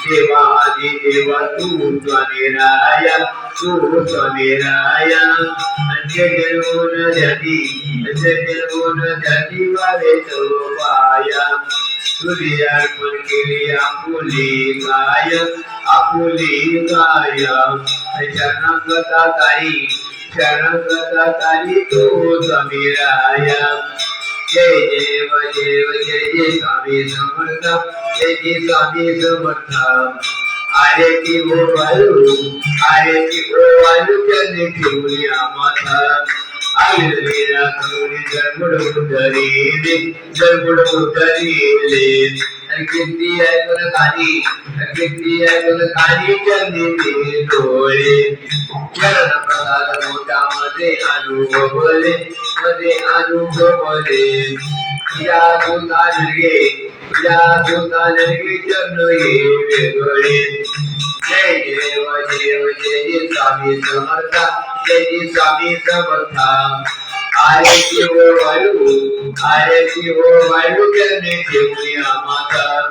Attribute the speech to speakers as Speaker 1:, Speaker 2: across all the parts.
Speaker 1: ओवाळू चरणी ठेवून आम्हाला देवा आदि देवा तू स्वनिराया तू स्वनिराया अंत्य निर्गुण जाती अंत्य निर्गुण जाती वाले तो पाया तुझी अर्पण केली आपुली काय आपुली काय शरणगता ताई ताई तू समीराया जय देव देव, जय जय स्वामी समर्थ। जय जय स्वामी समर्थ अरे ती ओ वालू अरे ती ओ वालू चंद्र ठेवूया माता आयुर्वेदा करुणी जरबुड उतरीले जरबुड उतरीले किती ऐकून कानी किती ऐकून कानी चंदी डोळे चरण प्रसाद मध्ये अनुभवले मध्ये अनुभवले या दोता निर्गे जय देव देव जय स्वामी समर्थ जय स्वामी समर्थ. आरे शिव वायू आरे शिव वायू करणे ठेवूया माता.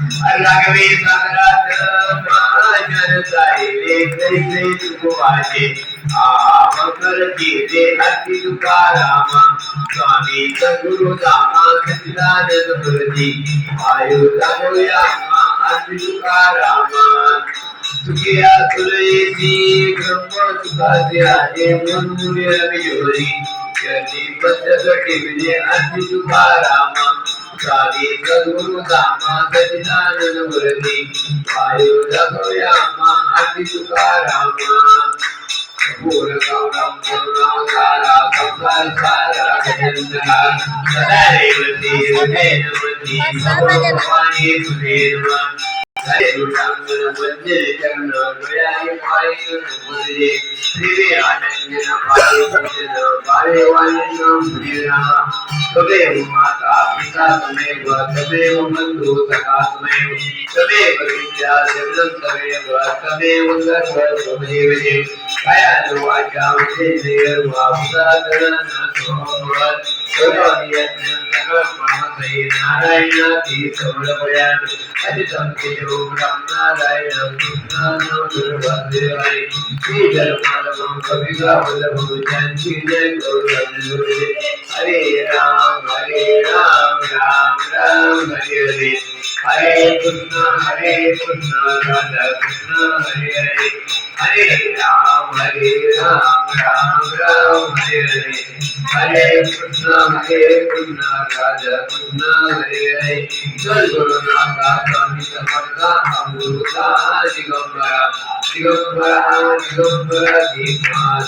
Speaker 1: लागवे अति तुकाराम. स्वामी सद्गुरु दामा सचिदान सदुरजी आयु तनुयामा अति तुकारामा. सुखिया तुलसी ब्रह्म सुखाचे आहे मुनमुनी रविजोरी चरणी पद्ध कटिविने अति तुकारामा. सारी करून दामा गजानन वरदे पायो लखयामा अति तुकारामा भोर गौरम पूर्णाकारा कपाल कारा गजंतरा सदा रेवती हृदय नमति भगवानी सुधे नमः हृदय दुर्गांगन वंदे चरण गयाय पाय मुझे श्री आनंद न पाए भजन पाए वाले नाम मेरा तमेव माता पिता तमेव तमेव बंधु सखा तमेव तमेव विद्या जगदं तमेव तमेव सर्व కృష్ణ కృష్ణ హరే హరే హరే రామ హరే రామ రామ రామ హరే హరే హరే కృష్ణ హరే కృష్ణ రాజా కృష్ణ హరే హరే జయ గురునాథ స్వామి సమర్థ అమృత దిగంబర దిగంబర దిగంబర దీపాధ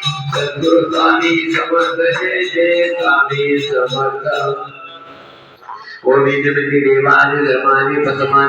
Speaker 1: सद्गुरु स्वामी समर्थ जय जय स्वामी समर्थ। गोविंद देवानि धर्मानि पसमानि